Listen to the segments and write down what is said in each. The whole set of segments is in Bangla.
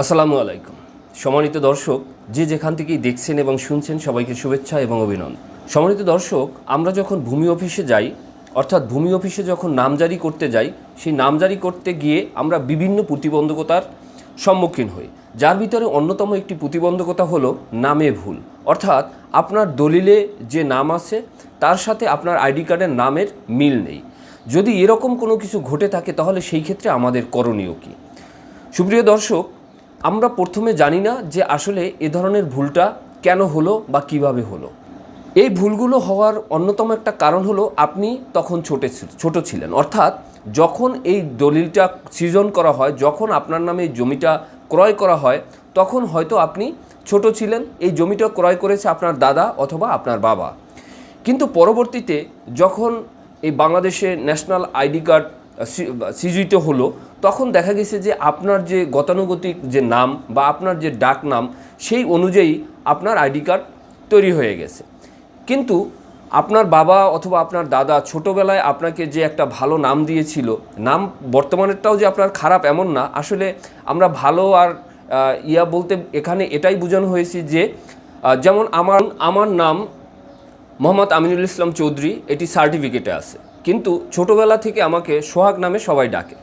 আসসালামু আলাইকুম। সম্মানিত দর্শক, যে যেখান থেকেই দেখছেন এবং শুনছেন সবাইকে শুভেচ্ছা এবং অভিনন্দন। সম্মানিত দর্শক, আমরা যখন ভূমি অফিসে যাই, অর্থাৎ ভূমি অফিসে যখন নামজারি করতে যাই, সেই নামজারি করতে গিয়ে আমরা বিভিন্ন প্রতিবন্ধকতার সম্মুখীন হই। যার ভিতরে অন্যতম একটি প্রতিবন্ধকতা হলো নামে ভুল। অর্থাৎ আপনার দলিলে যে নাম আছে, তার সাথে আপনার আইডি কার্ডের নামের মিল নেই। যদি এরকম কোনো কিছু ঘটে থাকে, তাহলে সেই ক্ষেত্রে আমাদের করণীয় কী? সুপ্রিয় দর্শক আমরা প্রথমে জানি না যে আসলে এ ধরনের ভুলটা কেন হলো বা কীভাবে হলো। এই ভুলগুলো হওয়ার অন্যতম একটা কারণ হলো আপনি তখন ছোটে ছোট ছিলেন। অর্থাৎ যখন এই দলিলটা সৃজন করা হয়, যখন আপনার নামে এই জমিটা ক্রয় করা হয়, তখন হয়তো আপনি ছোট ছিলেন, এই জমিটা ক্রয় করেছে আপনার দাদা অথবা আপনার বাবা। কিন্তু পরবর্তীতে যখন এই বাংলাদেশে ন্যাশনাল আইডি কার্ড সৃজিত হলো, তখন দেখা গেছে যে আপনার যে গতানুগতিক যে নাম বা আপনার যে ডাক নাম, সেই অনুযায়ী আপনার আইডি কার্ড তৈরি হয়ে গেছে। কিন্তু আপনার বাবা অথবা আপনার দাদা ছোটোবেলায় আপনাকে যে একটা ভালো নাম দিয়েছিল, নাম বর্তমানেরটাও যে আপনার খারাপ এমন না, আসলে আমরা ভালো আর ইয়া বলতে এখানে এটাই বোঝানো হয়েছে যে যেমন আমার আমার নাম মোহাম্মদ আমিনুল ইসলাম চৌধুরী, এটি সার্টিফিকেটে আছে। কিন্তু ছোটোবেলা থেকে আমাকে সোহাগ নামে সবাই ডাকে।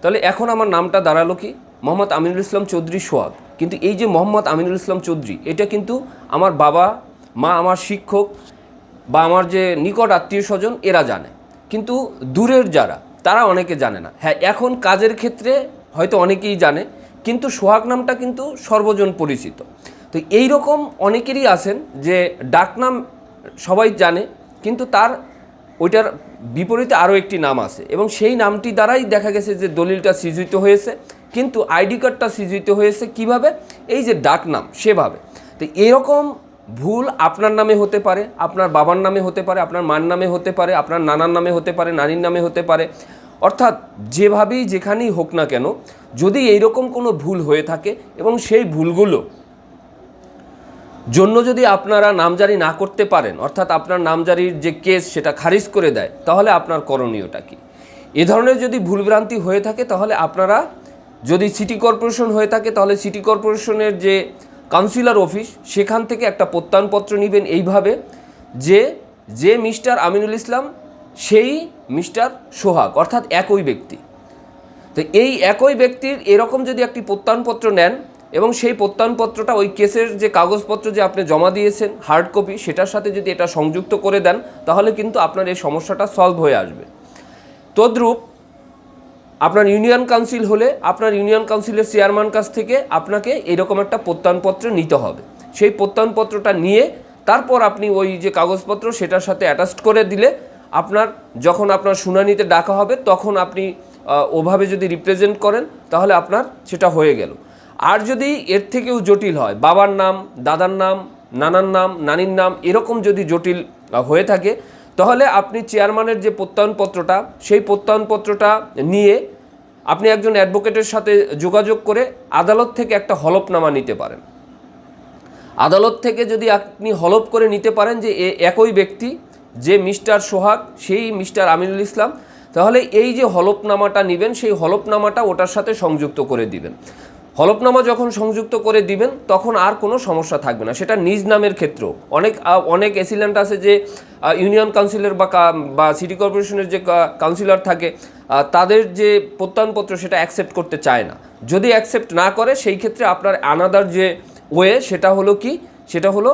তাহলে এখন আমার নামটা দাঁড়াল কি? মোহাম্মদ আমিনুল ইসলাম চৌধুরী সোহাগ। কিন্তু এই যে মোহাম্মদ আমিনুল ইসলাম চৌধুরী, এটা কিন্তু আমার বাবা, মা, আমার শিক্ষক বা আমার যে নিকট আত্মীয় স্বজন, এরা জানে। কিন্তু দূরের যারা, তারা অনেকে জানে না। হ্যাঁ এখন কাজের ক্ষেত্রে হয়তো অনেকেই জানে, কিন্তু সোহাগ নামটা কিন্তু সর্বজন পরিচিত। তো এই রকম অনেকেরই আছেন যে ডাকনাম সবাই জানে, কিন্তু তার ওইটার বিপরীতে আরও একটি নাম আছে এবং সেই নামটি দ্বারাই দেখা গেছে যে দলিলটা সৃজিত হয়েছে, কিন্তু আইডি কার্ডটা সৃজিত হয়েছে কীভাবে? এই যে ডাকনাম সেভাবে। তো এরকম ভুল আপনার নামে হতে পারে, আপনার বাবার নামে হতে পারে, আপনার মার নামে হতে পারে, আপনার নানার নামে হতে পারে, নানির নামে হতে পারে। অর্থাৎ যেভাবেই যেখানেই হোক না কেন, যদি এইরকম কোনো ভুল হয়ে থাকে এবং সেই ভুলগুলো জন্য যদি আপনারা নামজারি না করতে পারেন, অর্থাৎ আপনার নামজারির যে কেস সেটা খারিজ করে দেয়, তাহলে আপনার করণীয়টা কি? এ ধরনের যদি ভুলভ্রান্তি হয়ে থাকে, তাহলে আপনারা যদি সিটি কর্পোরেশন হয়ে থাকে, তাহলে সিটি কর্পোরেশনের যে কাউন্সিলর অফিস, সেখান থেকে একটা প্রত্যয়নপত্র নেবেন এইভাবে যে যে মিস্টার আমিনুল ইসলাম, সেই মিস্টার সোহাগ, অর্থাৎ একই ব্যক্তি। তো এই একই ব্যক্তির এরকম যদি একটি প্রত্যয়নপত্র নেন এবং সেই প্রত্যয়নপত্রটা ওই কেসের যে কাগজপত্র যে আপনি জমা দিয়েছেন হার্ড কপি সেটার সাথে যদি এটা সংযুক্ত করে দেন, তাহলে কিন্তু আপনার এই সমস্যাটা সলভ হয়ে আসবে। তদ্রূপ, আপনার ইউনিয়ন কাউন্সিল হলে আপনার ইউনিয়ন কাউন্সিলের চেয়ারম্যান কাছ থেকে আপনাকে এরকম একটা প্রত্যয়নপত্র নিতে হবে। সেই প্রত্যয়নপত্রটা নিয়ে তারপর আপনি ওই যে কাগজপত্র সেটার সাথে অ্যাটাচড করে দিলে আপনার যখন আপনার শুনানিতে ডাকা হবে, তখন আপনি ওভাবে যদি রিপ্রেজেন্ট করেন, তাহলে আপনার সেটা হয়ে গেল। আর যদি এর থেকেও জটিল হয়, বাবার নাম, দাদার নাম, নানার নাম, নানির নাম এরকম যদি জটিল হয়ে থাকে, তাহলে আপনি চেয়ারম্যানের যে প্রত্যয়নপত্রটা, সেই প্রত্যয়নপত্রটা নিয়ে আপনি একজন অ্যাডভোকেটের সাথে যোগাযোগ করে আদালত থেকে একটা হলফনামা নিতে পারেন। আদালত থেকে যদি আপনি হলফ করে নিতে পারেন যে একই ব্যক্তি, যে মিস্টার সোহাগ, সেই মিস্টার আমিনুল ইসলাম, তাহলে এই যে হলফনামাটা নেবেন, সেই হলফনামাটা ওটার সাথে সংযুক্ত করে দিবেন। হলফনামা যখন সংযুক্ত করে দিবেন, তখন আর কোনো সমস্যা থাকবে না। সেটা নিজ নামের ক্ষেত্রেও অনেক অনেক এসিলেন্ট আছে যে ইউনিয়ন কাউন্সিলর বা বা সিটি কর্পোরেশনের যে কাউন্সিলর থাকে তাদের যে প্রত্যয়নপত্র সেটা অ্যাকসেপ্ট করতে চায় না। যদি অ্যাকসেপ্ট না করে, সেই ক্ষেত্রে আপনার আনাদার যে ওয়ে সেটা হলো কি? সেটা হলো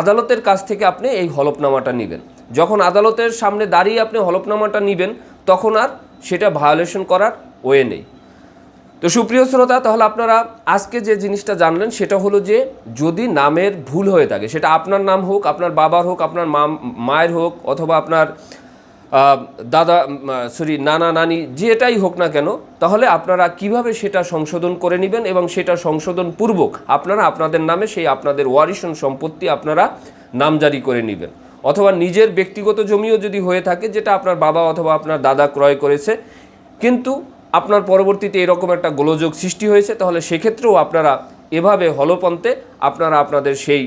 আদালতের কাছ থেকে আপনি এই হলফনামাটা নেবেন। যখন আদালতের সামনে দাঁড়িয়ে আপনি হলফনামাটা নেবেন, তখন আর সেটা ভায়োলেশন করার ওয়ে নেই। তো সুপ্রিয় শ্রোতা, তাহলে আপনারা আজকে যে জিনিসটা জানলেন, সেটা হলো যে যদি নামের ভুল হয়ে থাকে, সেটা আপনার নাম হোক, আপনার বাবার হোক, আপনার মা, মায়ের হোক, অথবা আপনার দাদা সরি নানা, নানি, যেটাই হোক না কেন, তাহলে আপনারা কীভাবে সেটা সংশোধন করে নেবেন এবং সেটা সংশোধন পূর্বক আপনারা আপনাদের নামে সেই আপনাদের ওয়ারিশন সম্পত্তি আপনারা নামজারি করে নেবেন। অথবা নিজের ব্যক্তিগত জমিও যদি হয়ে থাকে, যেটা আপনার বাবা অথবা আপনার দাদা ক্রয় করেছে, কিন্তু আপনার পরবর্তীতে এরকম একটা গোলযোগ সৃষ্টি হয়েছে, তাহলে সেক্ষেত্রেও আপনারা এভাবে হলপন্থে আপনারা আপনাদের সেই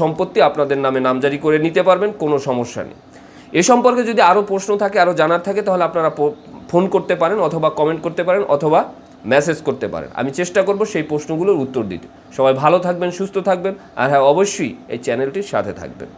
সম্পত্তি আপনাদের নামে নামজারি করে নিতে পারবেন, কোনো সমস্যা নেই। এ সম্পর্কে যদি আরও প্রশ্ন থাকে, আরও জানার থাকে, তাহলে আপনারা ফোন করতে পারেন অথবা কমেন্ট করতে পারেন অথবা মেসেজ করতে পারেন। আমি চেষ্টা করব সেই প্রশ্নগুলোর উত্তর দিতে। সবাই ভালো থাকবেন, সুস্থ থাকবেন, আর হ্যাঁ অবশ্যই এই চ্যানেলটির সাথে থাকবেন।